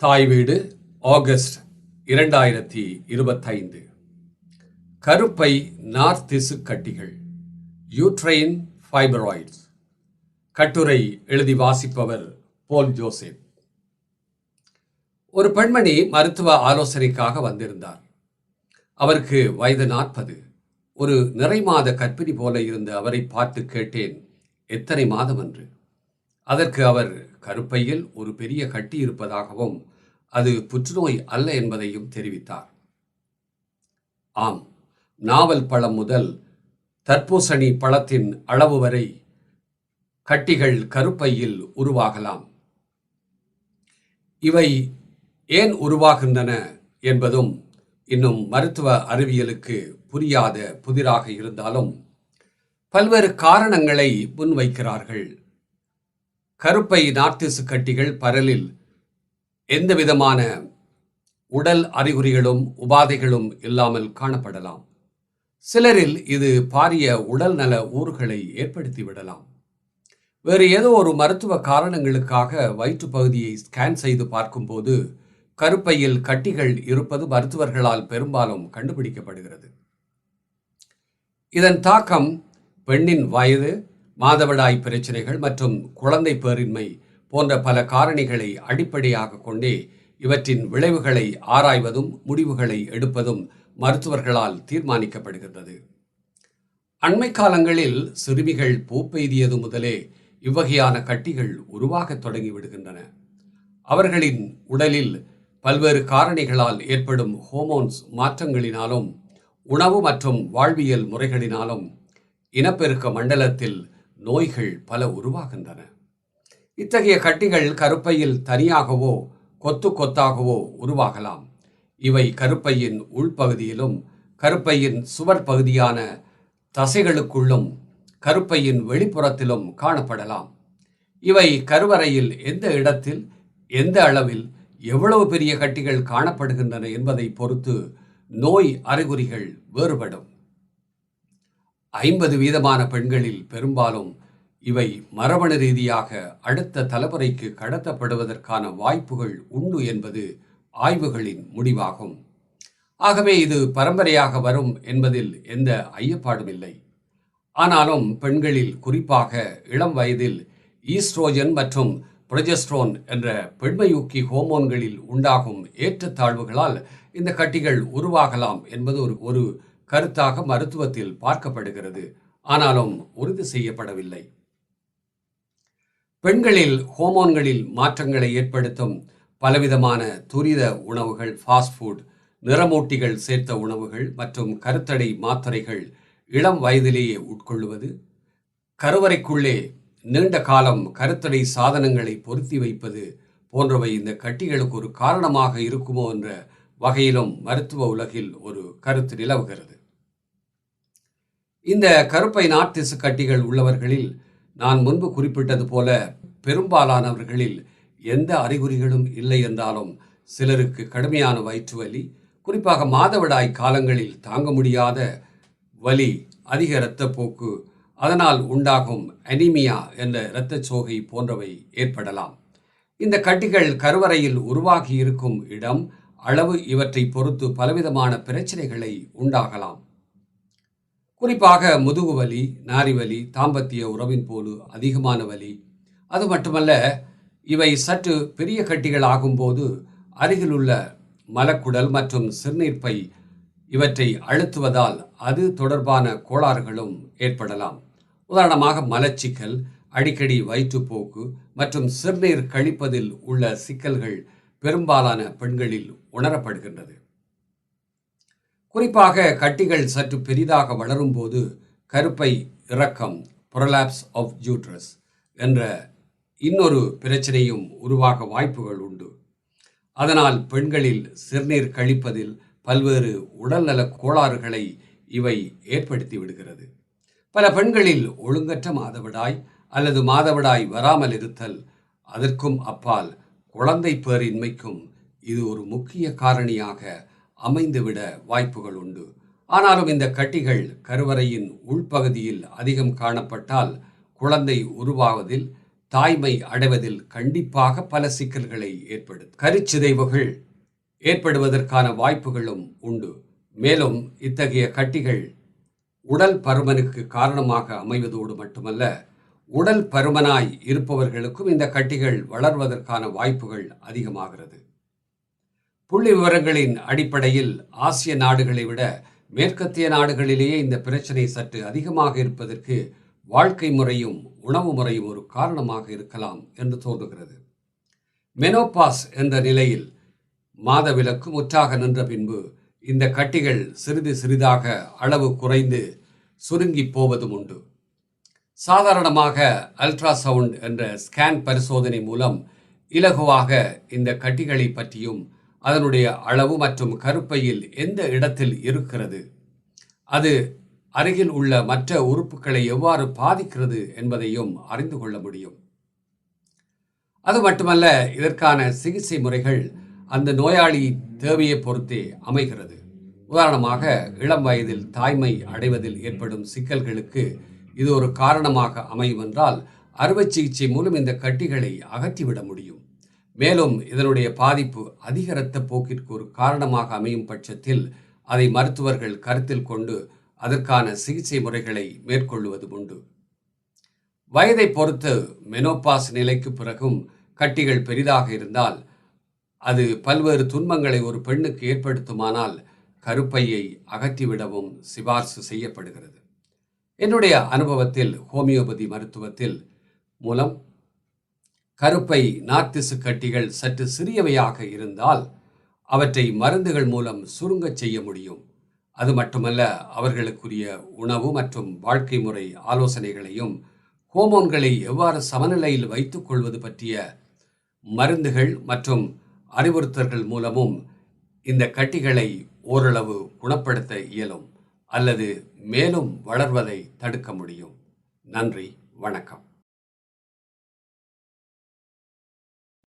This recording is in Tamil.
தாய் வீடு ஆகஸ்ட் இரண்டாயிரத்தி இருபத்தைந்து. கருப்பை நார்த்திசு கட்டிகள் யூட்ரெயின் ஃபைபராய்ட்ஸ். கட்டுரை எழுதி வாசிப்பவர் போல் ஜோசப். ஒரு பெண்மணி மருத்துவ ஆலோசனைக்காக வந்திருந்தார். அவருக்கு வயது நாற்பது. ஒரு நிறைமாத கற்பிணி போல இருந்த அவரை பார்த்து கேட்டேன் எத்தனை மாதம் என்று அதற்கு அவர் கருப்பையில் ஒரு பெரிய கட்டி இருப்பதாகவும் அது புற்றுநோய் அல்ல என்பதையும் தெரிவித்தார். ஆம் நாவல் பழம் முதல் தர்பூசணி பழத்தின் அளவு வரை கட்டிகள் கருப்பையில் உருவாகலாம். இவை ஏன் உருவாகின்றன என்பதும் இன்னும் மருத்துவ அறிவியலுக்கு புரியாத புதிராக இருந்தாலும் பல்வேறு காரணங்களை முன்வைக்கிறார்கள். கருப்பை நார்த்திசு கட்டிகள் பரலில் எந்த விதமான உடல் அறிகுறிகளும் உபாதைகளும் இல்லாமல் காணப்படலாம். சிலரில் இது பாரிய உடல் நல ஊறுகளை ஏற்படுத்தி விடலாம். வேறு ஏதோ ஒரு மருத்துவ காரணங்களுக்காக வயிற்று பகுதியை ஸ்கேன் செய்து பார்க்கும்போது கருப்பையில் கட்டிகள் இருப்பது மருத்துவர்களால் பெரும்பாலும் கண்டுபிடிக்கப்படுகிறது. இதன் தாக்கம் பெண்ணின் வயது மாதவிடாய் பிரச்சனைகள் மற்றும் குழந்தை பேரின்மை போன்ற பல காரணிகளை அடிப்படையாக கொண்டே இவற்றின் விளைவுகளை ஆராய்வதும் முடிவுகளை எடுப்பதும் மருத்துவர்களால் தீர்மானிக்கப்படுகின்றது. அண்மை காலங்களில் சிறுமிகள் பூப்பெய்தியது முதலே இவ்வகையான கட்டிகள் உருவாகத் தொடங்கிவிடுகின்றன. அவர்களின் உடலில் பல்வேறு காரணிகளால் ஏற்படும் ஹோமோன்ஸ் மாற்றங்களினாலும் உணவு மற்றும் வாழ்வியல் முறைகளினாலும் இனப்பெருக்க மண்டலத்தில் நோய்கள் பல உருவாகின்றன. இத்தகைய கட்டிகள் கருப்பையில் தனியாகவோ கொத்து கொத்தாகவோ உருவாகலாம். இவை கருப்பையின் உள்பகுதியிலும் கருப்பையின் சுவர் பகுதியான தசைகளுக்குள்ளும் கருப்பையின் வெளிப்புறத்திலும் காணப்படலாம். இவை கருவறையில் எந்த இடத்தில் எந்த அளவில் எவ்வளவு பெரிய கட்டிகள் காணப்படுகின்றன என்பதை பொறுத்து நோய் அறிகுறிகள் வேறுபடும். ஐம்பது வீதமான பெண்களில் பெரும்பாலும் இவை மரபணு ரீதியாக அடுத்த தலைமுறைக்கு கடத்தப்படுவதற்கான வாய்ப்புகள் உண்டு என்பது ஆய்வுகளின் முடிவாகும். ஆகவே இது பரம்பரையாக வரும் என்பதில் எந்த ஐயப்பாடுமில்லை. ஆனாலும் பெண்களில் குறிப்பாக இளம் வயதில் ஈஸ்ட்ரோஜன் மற்றும் புரொஜெஸ்ட்ரோன் என்ற பெண்மையூக்கி ஹோமோன்களில் உண்டாகும் ஏற்றத்தாழ்வுகளால் இந்த கட்டிகள் உருவாகலாம் என்பது ஒரு ஒரு கருத்தாக மருத்துவத்தில் பார்க்கப்படுகிறது. ஆனாலும் உறுதி செய்யப்படவில்லை. பெண்களில் ஹோமோன்களில் மாற்றங்களை ஏற்படுத்தும் பலவிதமான துரித உணவுகள் ஃபாஸ்ட் ஃபுட் நிறமூட்டிகள் சேர்த்த உணவுகள் மற்றும் கருத்தடை மாத்திரைகள் இளம் வயதிலேயே உட்கொள்வது கருவறைக்குள்ளே நீண்ட காலம் கருத்தடை சாதனங்களை பொருத்தி வைப்பது போன்றவை இந்த கட்டிகளுக்கு ஒரு காரணமாக இருக்குமோ என்ற வகையிலும் மருத்துவ உலகில் ஒரு கருத்து நிலவுகிறது. இந்த கருப்பை நார்த்திசு கட்டிகள் உள்ளவர்களில் நான் முன்பு குறிப்பிட்டது போல பெரும்பாலானவர்களில் எந்த அறிகுறிகளும் இல்லை என்றாலும் சிலருக்கு கடுமையான வயிற்று வலி குறிப்பாக மாதவிடாய் காலங்களில் தாங்க முடியாத வலி அதிக இரத்தப்போக்கு அதனால் உண்டாகும் அனிமியா என்ற இரத்த சோகை போன்றவை ஏற்படலாம். இந்த கட்டிகள் கருவறையில் உருவாகி இருக்கும் இடம் அளவு இவற்றை பொறுத்து பலவிதமான பிரச்சனைகளை உண்டாகலாம். குறிப்பாக முதுகு வலி நாரி வலி தாம்பத்திய உறவின் போது அதிகமான வலி. அது மட்டுமல்ல இவை சற்று பெரிய கட்டிகள் ஆகும்போது அருகிலுள்ள மலக்குடல் மற்றும் சிறுநீர்ப்பை இவற்றை அழுத்துவதால் அது தொடர்பான கோளாறுகளும் ஏற்படலாம். உதாரணமாக மலச்சிக்கல் அடிக்கடி வயிற்றுப்போக்கு மற்றும் சிறுநீர் கழிப்பதில் உள்ள சிக்கல்கள் பெரும்பாலான பெண்களில் உணரப்படுகின்றது. குறிப்பாக கட்டிகள் சற்று பெரிதாக வளரும்போது கருப்பை இறக்கம் புரலாப்ஸ் ஆஃப் ஜூட்ரஸ் என்ற இன்னொரு பிரச்சனையும் உருவாக வாய்ப்புகள் உண்டு. அதனால் பெண்களில் சிறுநீர் கழிப்பதில் பல்வேறு உடல்நல கோளாறுகளை இவை ஏற்படுத்தி விடுகிறது. பல பெண்களில் ஒழுங்கற்ற மாதவிடாய் அல்லது மாதவிடாய் வராமல் இருத்தல் அதற்கும் அப்பால் குழந்தை பேரின்மைக்கும் இது ஒரு முக்கிய காரணியாக அமைந்துவிட வாய்ப்புகள் உண்டு. ஆனாலும் இந்த கட்டிகள் கருவறையின் உள்பகுதியில் அதிகம் காணப்பட்டால் குழந்தை உருவாவதில் தாய்மை அடைவதில் கண்டிப்பாக பல சிக்கல்களை ஏற்படுத்தும் கருச்சிதைவுகள் ஏற்படுவதற்கான வாய்ப்புகளும் உண்டு. மேலும் இத்தகைய கட்டிகள் உடல் பருமனுக்கு காரணமாக அமைவதோடு மட்டுமல்ல உடல் பருமனாய் இருப்பவர்களுக்கும் இந்த கட்டிகள் வளர்வதற்கான வாய்ப்புகள் அதிகமாகிறது. புள்ளி விவரங்களின் அடிப்படையில் ஆசிய நாடுகளை விட மேற்கத்திய நாடுகளிலேயே இந்த பிரச்சனை சற்று அதிகமாக இருப்பதற்கு வாழ்க்கை முறையும் உணவு முறையும் ஒரு காரணமாக இருக்கலாம் என்று தோன்றுகிறது. மெனோபாஸ் என்ற நிலையில் மாதவிலக்கு முற்றாக நின்ற பின்பு இந்த கட்டிகள் சிறிது சிறிதாக அளவு குறைந்து சுருங்கி போவதும் உண்டு. சாதாரணமாக அல்ட்ராசவுண்ட் என்ற ஸ்கேன் பரிசோதனை மூலம் இலகுவாக இந்த கட்டிகளை பற்றியும் அதனுடைய அளவு மற்றும் கருப்பையில் எந்த இடத்தில் இருக்கிறது? அது அருகில் உள்ள மற்ற உறுப்புகளை எவ்வாறு பாதிக்கிறது என்பதையும் அறிந்து கொள்ள முடியும். அது மட்டுமல்ல இதற்கான சிகிச்சை முறைகள் அந்த நோயாளி தேவையை பொறுத்தே அமைகிறது. உதாரணமாக இளம் வயதில் தாய்மை அடைவதில் ஏற்படும் சிக்கல்களுக்கு இது ஒரு காரணமாக அமையும் என்றால் அறுவை சிகிச்சை மூலம் இந்த கட்டிகளை அகற்றிவிட முடியும். மேலும் இதனுடைய பாதிப்பு அதிக இரத்த போக்கிற்கு ஒரு காரணமாக அமையும் பட்சத்தில் அதை மருத்துவர்கள் கருத்தில் கொண்டு அதற்கான சிகிச்சை முறைகளை மேற்கொள்வது உண்டு. வயதை பொறுத்து மெனோபாஸ் நிலைக்கு பிறகும் கட்டிகள் பெரிதாக இருந்தால் அது பல்வேறு துன்பங்களை ஒரு பெண்ணுக்கு ஏற்படுத்துமானால் கருப்பையை அகற்றிவிடவும் சிபார்சு செய்யப்படுகிறது. என்னுடைய அனுபவத்தில் ஹோமியோபதி மருத்துவத்தில் மூலம் கருப்பை நார்த்திசு கட்டிகள் சற்று சிறியவையாக இருந்தால் அவற்றை மருந்துகள் மூலம் சுருங்கச் செய்ய முடியும். அது மட்டுமல்ல அவர்களுக்குரிய உணவு மற்றும் வாழ்க்கை முறை ஆலோசனைகளையும் ஹோமோன்களை எவ்வாறு சமநிலையில் வைத்துக் கொள்வது பற்றிய மருந்துகள் மற்றும் அறிவுறுத்தல்கள் மூலமும் இந்த கட்டிகளை ஓரளவு குணப்படுத்த இயலும் அல்லது மேலும் வளர்வதை தடுக்க முடியும். நன்றி வணக்கம்.